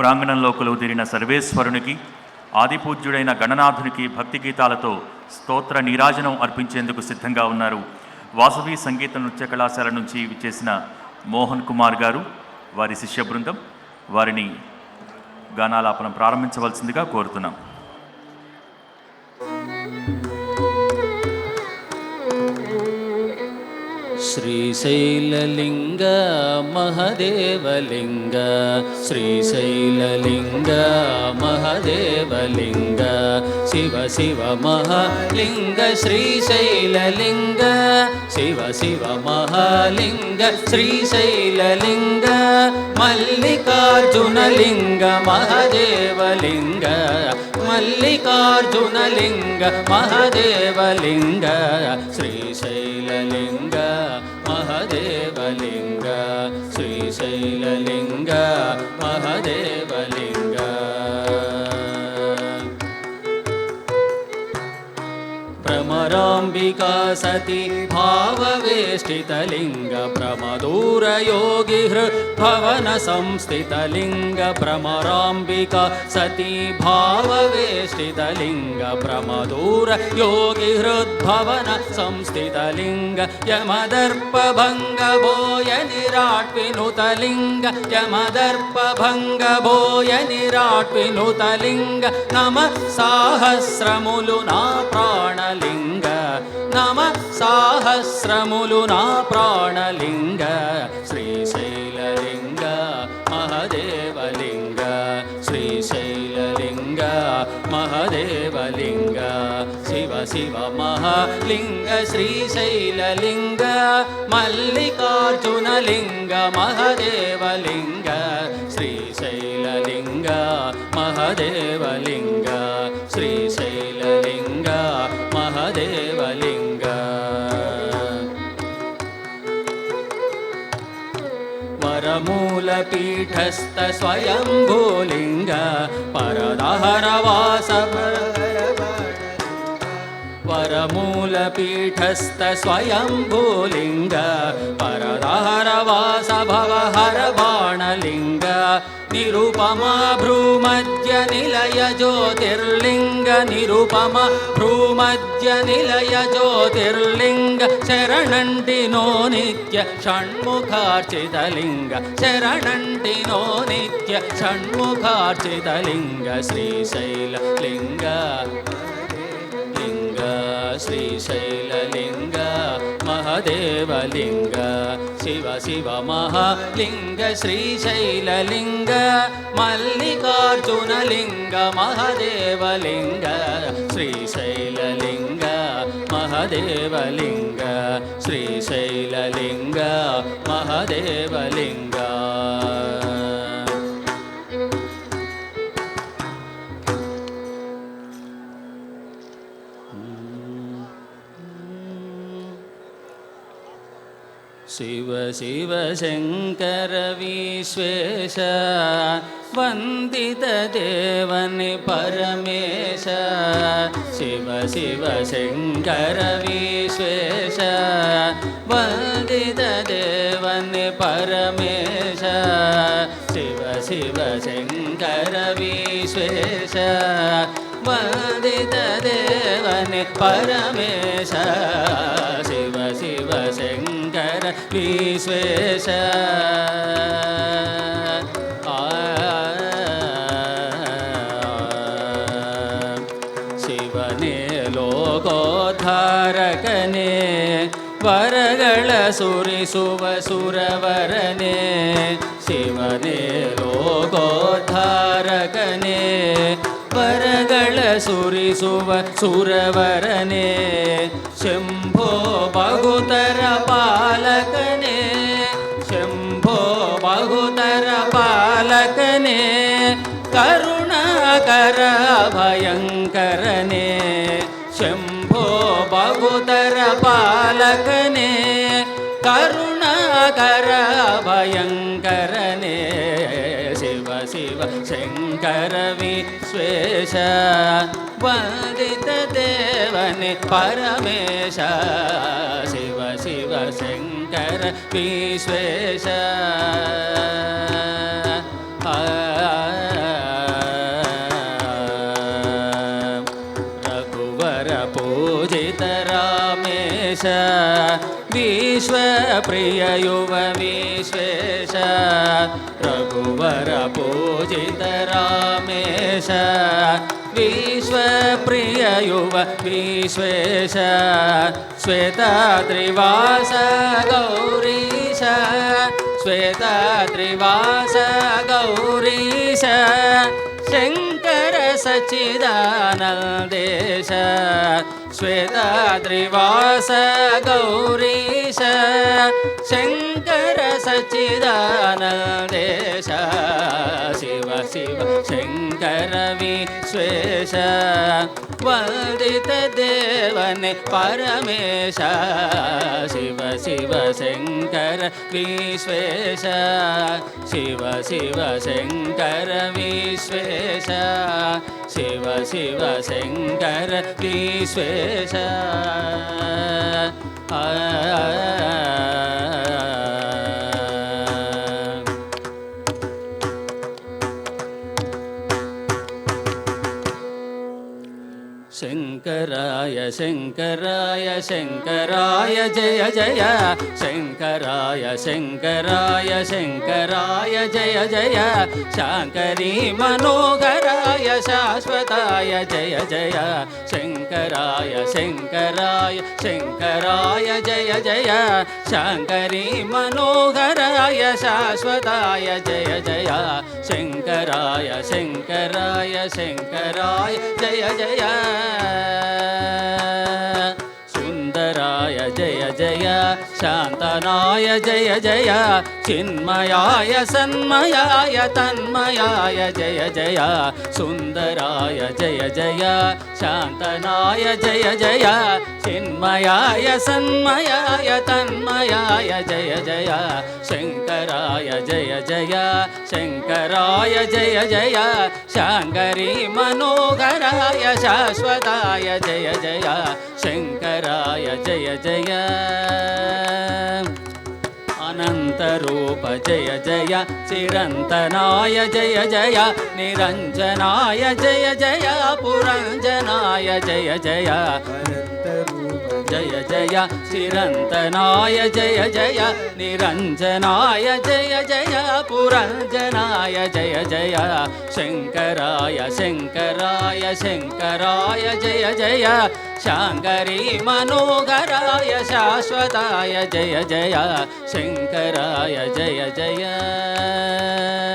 ప్రాంగణంలో కొలువుదీరిన సర్వేశ్వరునికి ఆదిపూజ్యుడైన గణనాథునికి భక్తి గీతాలతో స్తోత్ర నీరాజనం అర్పించేందుకు సిద్ధంగా ఉన్నారు. వాసవి సంగీత నృత్య కళాశాల నుంచి చేసిన మోహన్ కుమార్ గారు వారి శిష్య బృందం. వారిని గానాలాపనం ప్రారంభించవలసిందిగా కోరుతున్నాం. శ్రీశైలలింగ మహదేవలింగ శ్రీశైలలింగ మహదేవలింగ శివ శివ మహలింగ శ్రీశైలలింగ శివ శివ మహలింగ శ్రీశైలలింగ మల్లికార్జునలింగ మహదేవలింగ మల్లికార్జునలింగ మహదేవలింగ శ్రీశైలలింగ దేవలింగ శ్రీశైలలింగ भ्रमराम्बिका सती भाववेष्टितलिङ्ग भ्रमदूरयोगिहृद्भवनसंस्थितलिङ्ग भ्रमराम्बिका सती भाववेष्टितलिङ्ग भ्रमदूरयोगिहृद्भवन संस्थितलिङ्ग यमदर्पभङ्गभोय निराट्विनुतलिङ्ग यमदर्पभङ्गभोय निराट्विनुतलिङ्ग नमः साहस्रमुलु ना प्राणलिङ्ग నమ సాహస్రములు నా ప్రాణలింగ శ్రీశైలలింగ మహదేవలింగ శ్రీశైలలింగ మహదేవలింగ శివ శివ మహలింగ శ్రీశైలలింగ మల్లికార్జునలింగ మహదేవలింగ శ్రీశైలలింగ మహదేవలింగ. वरमूलपीठस्थ स्वयम्भूलिङ्ग परदहरवास वरमूलपीठस्थ स्वयम्भूलिङ्ग परदहरवास भवहर बाणलिङ्ग निरुपमा भ्रूमध्य निलय ज्योतिर्लिङ्ग निरुपमा भ्रूमध्य निलय ज्योतिर्लिङ्ग शरणण्टिनो नित्य षण्मुखार्चितलिङ्ग शरणण्टिनो नित्य षण्मुखार्चितलिङ्ग श्रीशैललिङ्ग लिङ्ग श्रीशैललिङ्ग महदेवलिङ्ग शिव शिव महालिङ्ग श्रीशैललिङ्ग मल्लिकार्जुनलिङ्ग महदेवलिङ्ग श्रीशैललिङ्ग महदेवलिङ्ग श्रीशैललिङ्ग महदेवलिङ्ग शिव शिव शङ्कर विश्वेश वन्दितदेवनि परमेश शिव शिव शङ्कर विश्वेश वन्दितदेवनि परमेश शिव शिव शङ्कर विश्वेश वन्दितदेवनि परमेश शिव शिव விஸ்வேஷ ಶಿವನೇ ಲೋಕೋದ್ಧಾರಕನೇ ವರಗಳ ಸುರಿಸುವ ಸುರವರನೇ ಶಿವನೇ ಲೋಕೋದ್ಧಾರಕನೇ ವರಗಳ ಸುರಿಸುವ ಸುರವರನೇ ಶಂಭೋ ಬಹುತರ ಪಾಲಕನೇ ಶಂಭೋ ಬಹುತರ ಪಾಲಕನೇ ಕರುಣಾಕರ ಭಯಂಕರನೇ ಶಂಭೋ ಬಹುತರ ಪಾಲಕನೇ ಕರುಣಾಕರ ಭಯಂಕರನೇ ಶಿವ शङ्करविश्वेश वन्दितदेवनि परमेश शिव शिव शङ्कर विश्वेश आगुवरपूजित रामेश विश्वप्रिययुव विश्वेश। रघुवर पूजित रामेश विश्वप्रिय युव विश्वेश श्वेताद्रिवास गौरीश श्वेताद्रिवास गौरीश शङ्कर सच्चिदानन्देश श्वेताद्रिवास गौरीश शङ्कर सच्चिदानन्देश शिव शिव शङ्कर विश्वेश वन्दितदेवने परमेश शिव शिव शङ्कर विश्वेश शिव शिव शङ्कर विश्वेश शिव शिव शङ्कर विश्वेश आ శంకరాయ శంకరాయ శంకరాయ జయ జయ. శంకరాయ శంకరాయ శంకరాయ జయ జయ. శాంకరీ మనోహరాయ శాశ్వతాయ జయ జయ. శంకరాయ శంకరాయ శంకరాయ జయ జయ. శాంకరీ మనోహరాయ శాశ్వతాయ జయ జయ. శంకరాయ శంకరాయ శంకరాయ జయ జయ. शान्तनाय जय जय चिन्मयाय सन्मयाय तन्मयाय जय जय सुन्दराय जय जय शान्तनाय जय जय चिन्मयाय सन्मयाय तन्मयाय जय जय शङ्कराय जय जय शङ्कराय जय जय शाङ्करी मनोहराय शाश्वताय जय जय शङ्कराय जय जय अनन्तरूप जय जय चिरन्तनाय जय जय निरञ्जनाय जय जय पुरञ्जनाय जय जय जय जय चिरन्तनाय जय जय निरञ्जनाय जय जय पुरञ्जनाय जय जय शङ्कराय शङ्कराय शङ्कराय जय जय शाङ्करी मनोहराय शाश्वताय जय जय शङ्कराय जय जय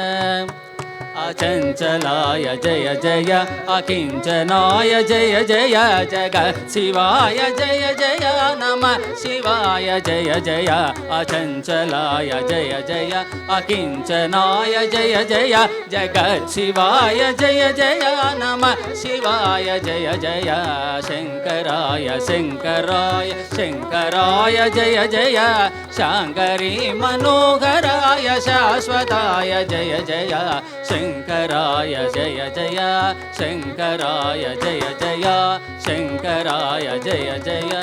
अचञ्चलाय जय जय अकिञ्चनाय जय जय जगत् शिवाय जय जय नमः शिवाय जय जय अचञ्चलाय जय जय अकिञ्चनाय जय जय जगत् शिवाय जय जय नमः शिवाय जय जय शङ्कराय शङ्कराय शङ्कराय जय जय शाङ्करी मनोहराय शाश्वताय जय जय శంకరాయ జయ జయ శంకరాయ జయ జయ శంకరాయ జయ జయ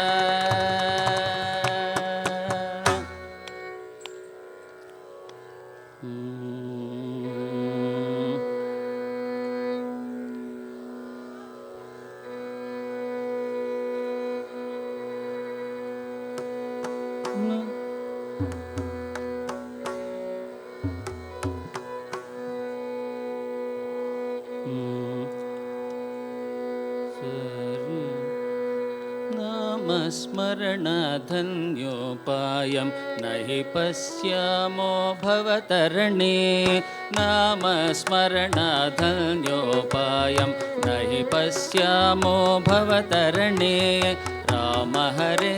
Mm-hmm. नामस्मरणधन्योपायं न हि पश्यामो भवतरणे नामस्मरणधन्योपायं न हि पश्यामो भवतरणे राम हरे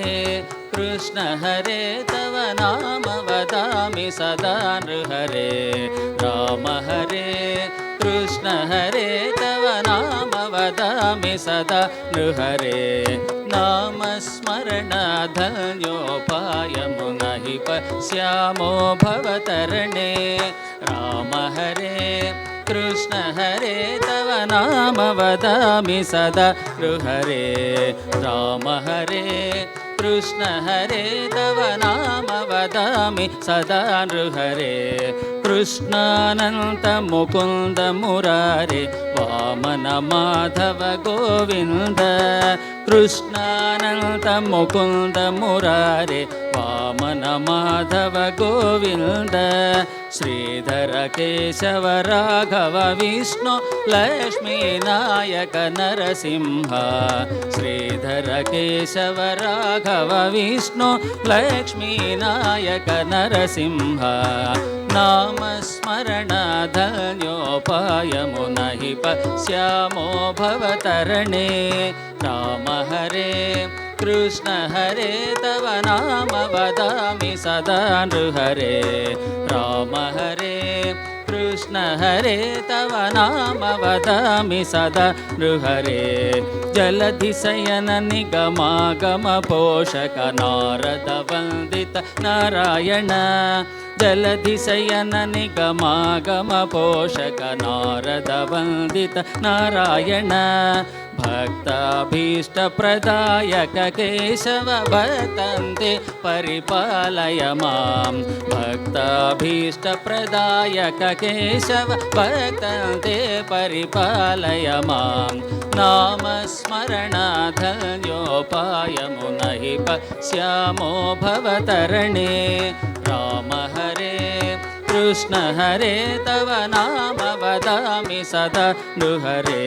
कृष्ण हरे तव नाम वदामि सदा नृहरे। राम हरे कृष्ण हरे तव नाम वदामि सदा। नृहरे नामस्मरणधन्योपायमु न पश्यामो भवतरणे। राम हरे कृष्ण हरे तव नाम वदामि सदा। नृहरे राम हरे कृष्ण हरे तव नाम वदामि सदा। नृहरे కృష్ణానంత ముకుంద మురారే వామన మాధవ గోవింద కృష్ణానంత ముకుంద మురారే వామన మాధవ గోవింద శ్రీధర కేశవ రాఘవ విష్ణు లక్ష్మీనాయక నరసింహ శ్రీధర కేశవ రాఘవ విష్ణు లక్ష్మీనాయక నరసింహ नामस्मरणधन्योपायमु न हि पश्यामो भवतरणे। राम हरे कृष्ण हरे तव नाम वदामि सदा नृहरे। राम हरे कृष्ण हरे तव नाम वदामि सदा नृहरे। जलधिशयन निगमागम पोषक नारद वन्दित नारायण जलधिशयन निगमागम पोषक नारद वन्दित नारायण। भक्ताभीष्टप्रदायक केशव भक्तन्ते परिपालय मां भक्ताभीष्टप्रदायक केशव भक्तन्ते परिपालय मां नामस्मरणाधन्योपायमु न हि पश्यामो भवतरणे। राम कृष्ण हरे तव नाम वदामि सदा नृहरे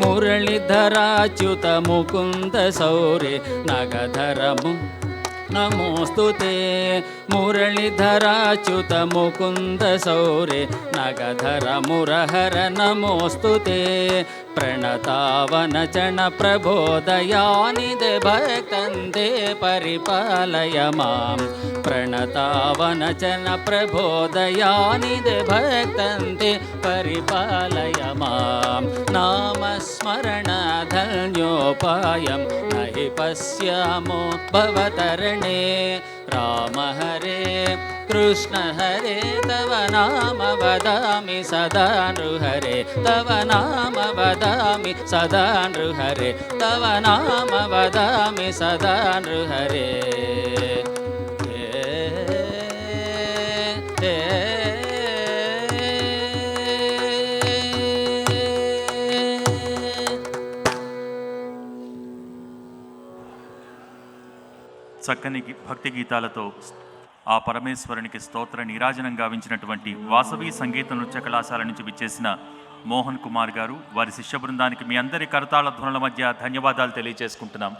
मुरळीधराच्युत मुकुन्द सौरे नगधर मु नमोऽस्तु ते मुरळीधराच्युत मुकुन्द सौरे नगधर मुरहर नमोऽस्तु ते प्रणतावनचन प्रबोधयानिदे भक्तन्ते परिपालय मां प्रणतावनचन प्रबोधयानिदे भक्तन्ते परिपालय मां नामस्मरणधन्योपायं न हि पश्यामो भवतरणे राम हरे कृष्ण हरे तव नाम वदामि सदा नृहरे तव नाम वदामि सदा नृहरे तव नाम वदामि सदा नृहरे చక్కని భక్తి గీతాలతో ఆ పరమేశ్వరునికి స్తోత్ర నీరాజనం గావించినటువంటి వాసవి సంగీత నృత్య కళాశాల నుంచి విచ్చేసిన మోహన్ కుమార్ గారు వారి శిష్య బృందానికి మీ అందరి కరతాళ ధ్వనుల మధ్య ధన్యవాదాలు తెలియజేసుకుంటున్నాం.